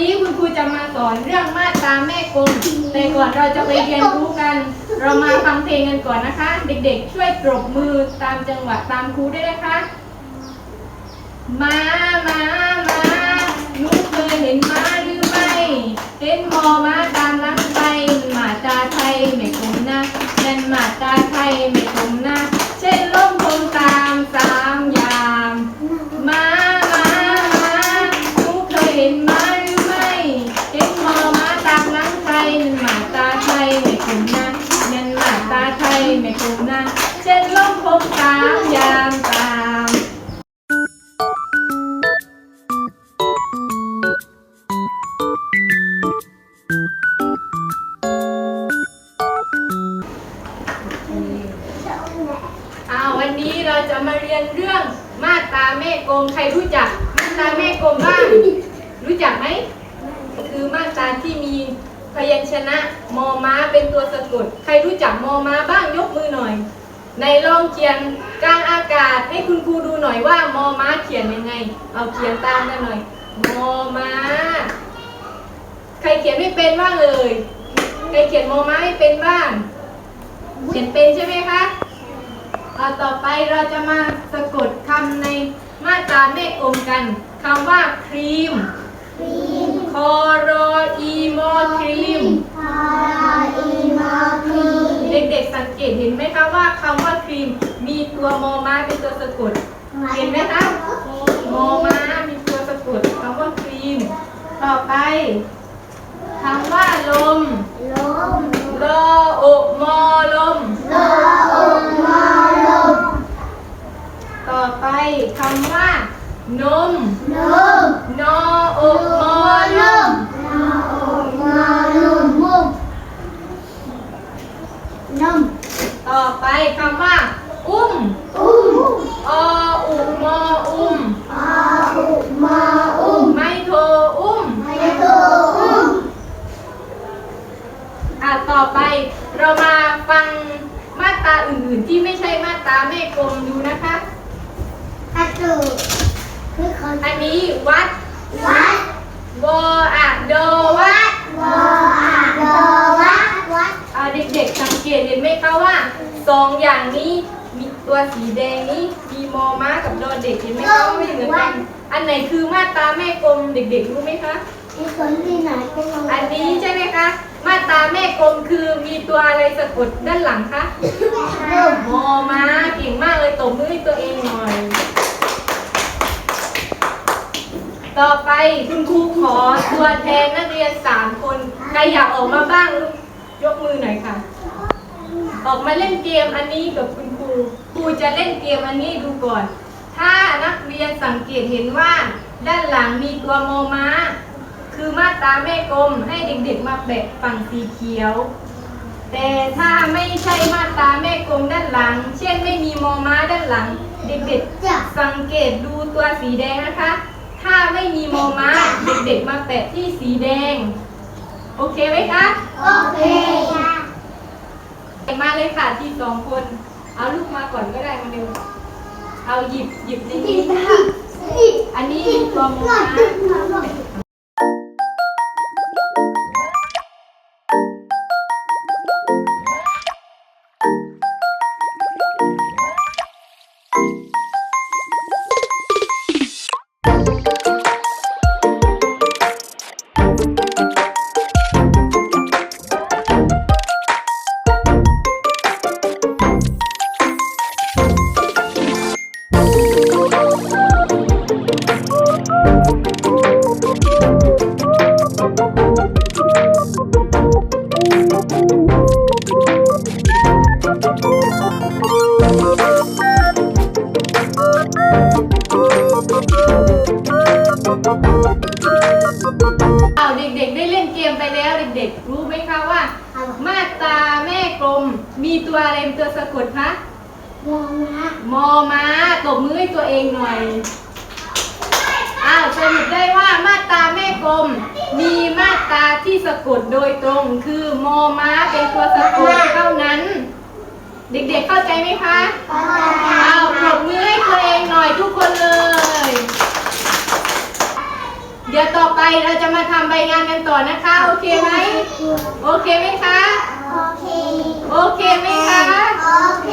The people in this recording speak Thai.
นนี้คุณครูจะมาสอนเรื่องมาตราแม่กลมแต่ก่อนเราจะไปเรียนรู้กัน เรามาฟังเพลงกันก่อนนะคะ เด็กๆ ช่วยปรบมือตามจังหวะตามครูด้วยนะคะ มามามาหนูเคยเห็นมาหรือไม่ เห็นมอมาตามลังไปหมาตาไทยไม่คมนะนั่นหมาตาไทยไม่ามยามตามอ่าวันนี้เราจะมาเรียนเรื่องมาตราแม่กลมใครรู้จัก มาตราแม่กลมบ้าง รู้จักไหม คือมาตราที่มีพยัญชนะมอม้าเป็นตัวสะกด ใครรู้จักมอม้าบ้างยกมือหน่อย ในลองเขียนกลางอากาศให้คุณครูดูหน่อยว่ามอม้าเขียนยังไง เอาเขียนตามกันหน่อย มอม้า ใครเขียนไม่เป็นบ้างเลยใครเขียนมอม้าไม่เป็นบ้าง เขียนเป็นใช่ไหมคะเอาต่อไปเราจะมาสะกดคำในมาตราแม่กลมกันคำว่าครีมคอรออีมอครีม เด็กๆสังเกตเห็นไหมคะว่าคำว่าครีมมีตัวมอม้าเป็นตัวสะกด เห็นไหมคะมอม้ามีตัวสะกดคำว่าครีม ต่อไปคำว่าลมรอโอะมอลม ต่อไปคำว่านมนอโอะมอลม ต่อไปคำว่าอุ้ม ออุมออุ้ม ไม่โทรอุ้ม อะต่อไปเรามาฟังมาตราอื่นๆที่ไม่ใช่มาตราแม่กลมดูนะคะอันนี้วัดวออะโดวัดอะเด็กๆสังเกตเห็นไหมคะว่า สองอย่างนี้มีตัวสีแดงนี้มีมอม้ากับดอเด็กเห็นไหมคะว่าไม่เหมือนกันอันไหนคือมาตราแม่กลมเด็กๆรู้ไหมคะอันนี้ใช่ไหมคะมาตราแม่กลมคือมีตัวอะไรสะกดด้านหลังคะมอม้าเก่งมากเลยตบมือให้ตัวเองหน่อย ต่อไปคุณครูขอตัวแทนนักเรียนสามคนใครอยากออกมาบ้างลูกยกมือหน่อยค่ะ ออกมาเล่นเกมอันนี้กับคุณครูครูจะเล่นเกมอันนี้ดูก่อน ถ้านักเรียนสังเกตเห็นว่า ด้านหลังมีตัวมอม้าคือมาตราแม่กลมให้เด็กๆมาแปะฝั่งสีเขียว แต่ถ้าไม่ใช่มาตราแม่กลมด้านหลัง เช่นไม่มีมอม้าด้านหลัง เด็กๆสังเกตดูตัวสีแดงนะคะ ถ้าไม่มีมอม้าเด็กๆมาแปะที่สีแดง โอเคไหมคะ โอเคค่ะ มาเลยค่ะที่สองคน เอาลูกมาก่อนก็ได้มาเร็วเอาหยิบหยิบในนี้อันนี้มีตัวมอม้า อาเด็กๆ ได้เล่นเกมไปแล้วเด็กๆ รู้ไหมคะว่า มาตราแม่กลม มีตัวอะไรเป็นตัวสะกดคะมอม้าตบมือให้ตัวเองหน่อย อ้าวสรุปได้ว่ามาตราแม่กลม มีมาตราที่สะกดโดยตรงคือมอม้าเป็นตัวสะกดเท่านั้น เด็กๆเข้าใจไหมคะอ้าวปรบมือให้ตัวเองหน่อยทุกคนเลย เดี๋ยวต่อไปเราจะมาทำใบงานกันต่อนะคะ โอเคไหม โอเคไหมคะ โอเค โอเคไหมคะ โอเค